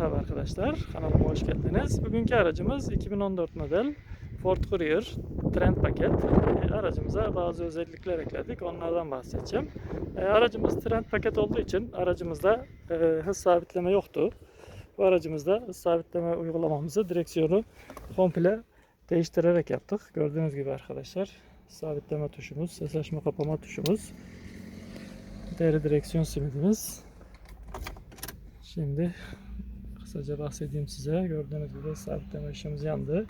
Merhaba arkadaşlar, kanalıma hoş geldiniz. Bugünkü aracımız 2014 model Ford Courier Trend paket. Ee, Aracımıza bazı özellikler ekledik, onlardan bahsedeceğim. Ee, Aracımız Trend paket olduğu için aracımızda e, hız sabitleme yoktu. Bu aracımızda hız sabitleme uygulamamızı direksiyonu komple değiştirerek yaptık. Gördüğünüz gibi arkadaşlar, sabitleme tuşumuz, ses açma kapama tuşumuz, deri direksiyon simidimiz, Şimdi kısaca bahsedeyim size. Gördüğünüz gibi sabitleme ışığımız yandı.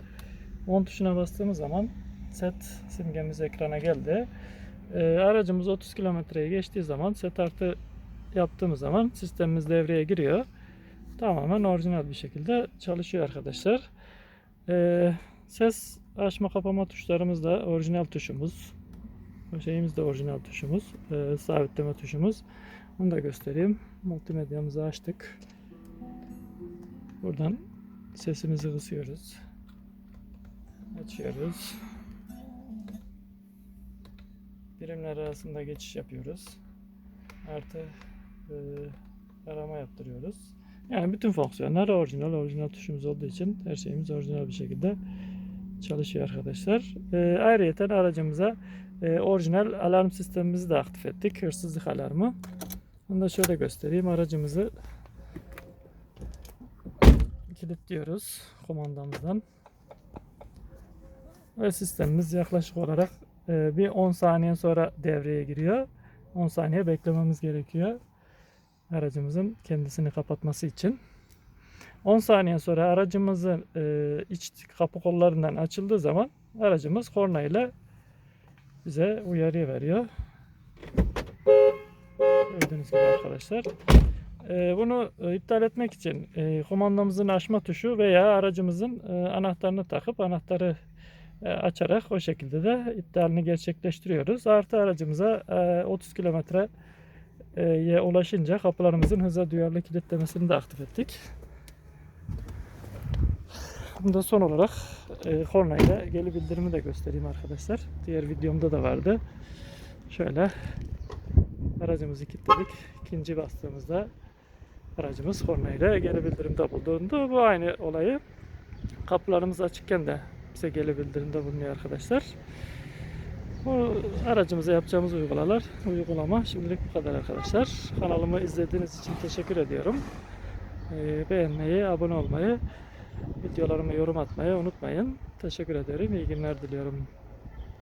10 tuşuna bastığımız zaman set simgemiz ekrana geldi. Ee, aracımız 30 kilometreyi geçtiği zaman set artı yaptığımız zaman sistemimiz devreye giriyor. Tamamen orijinal bir şekilde çalışıyor arkadaşlar. Ee, ses açma kapama tuşlarımız da orijinal tuşumuz. Şeyimiz de orijinal tuşumuz. Ee, sabitleme tuşumuz. Onu da göstereyim. Multimedyamızı açtık. Buradan sesimizi kısıyoruz. Açıyoruz. Birimler arasında geçiş yapıyoruz. Artı e, arama yaptırıyoruz. Yani bütün fonksiyonlar orijinal. Orijinal tuşumuz olduğu için her şeyimiz orijinal bir şekilde çalışıyor arkadaşlar. E, ayrıyeten aracımıza e, orijinal alarm sistemimizi de aktif ettik. Hırsızlık alarmı. Bunu da şöyle göstereyim. Aracımızı kilitliyoruz komandamızdan. Ve sistemimiz yaklaşık olarak e, bir 10 saniye sonra devreye giriyor. 10 saniye beklememiz gerekiyor. Aracımızın kendisini kapatması için. 10 saniye sonra aracımızın e, iç kapı kollarından açıldığı zaman aracımız korna ile bize uyarı veriyor. Gördüğünüz gibi arkadaşlar. Ee, bunu e, iptal etmek için e, komandamızın açma tuşu veya aracımızın e, anahtarını takıp anahtarı açarak o şekilde de iptalini gerçekleştiriyoruz. Artı aracımıza e, 30 kilometreye ulaşınca kapılarımızın hıza duyarlı kilitlemesini de aktif ettik. Bunu da son olarak e, kornayla geri bildirimi de göstereyim arkadaşlar. Diğer videomda da vardı. Şöyle aracımızı kilitledik. İkinci bastığımızda aracımız kornayla geri bildirimde bulundu. Bu aynı olayı kapılarımız açıkken de bize geri bildirimde bulunuyor arkadaşlar. Bu aracımıza yapacağımız uygulamalar, uygulama şimdilik bu kadar arkadaşlar. Kanalımı izlediğiniz için teşekkür ediyorum. Ee, beğenmeyi, abone olmayı, videolarımı yorum atmayı unutmayın. Teşekkür ederim. İyi günler diliyorum.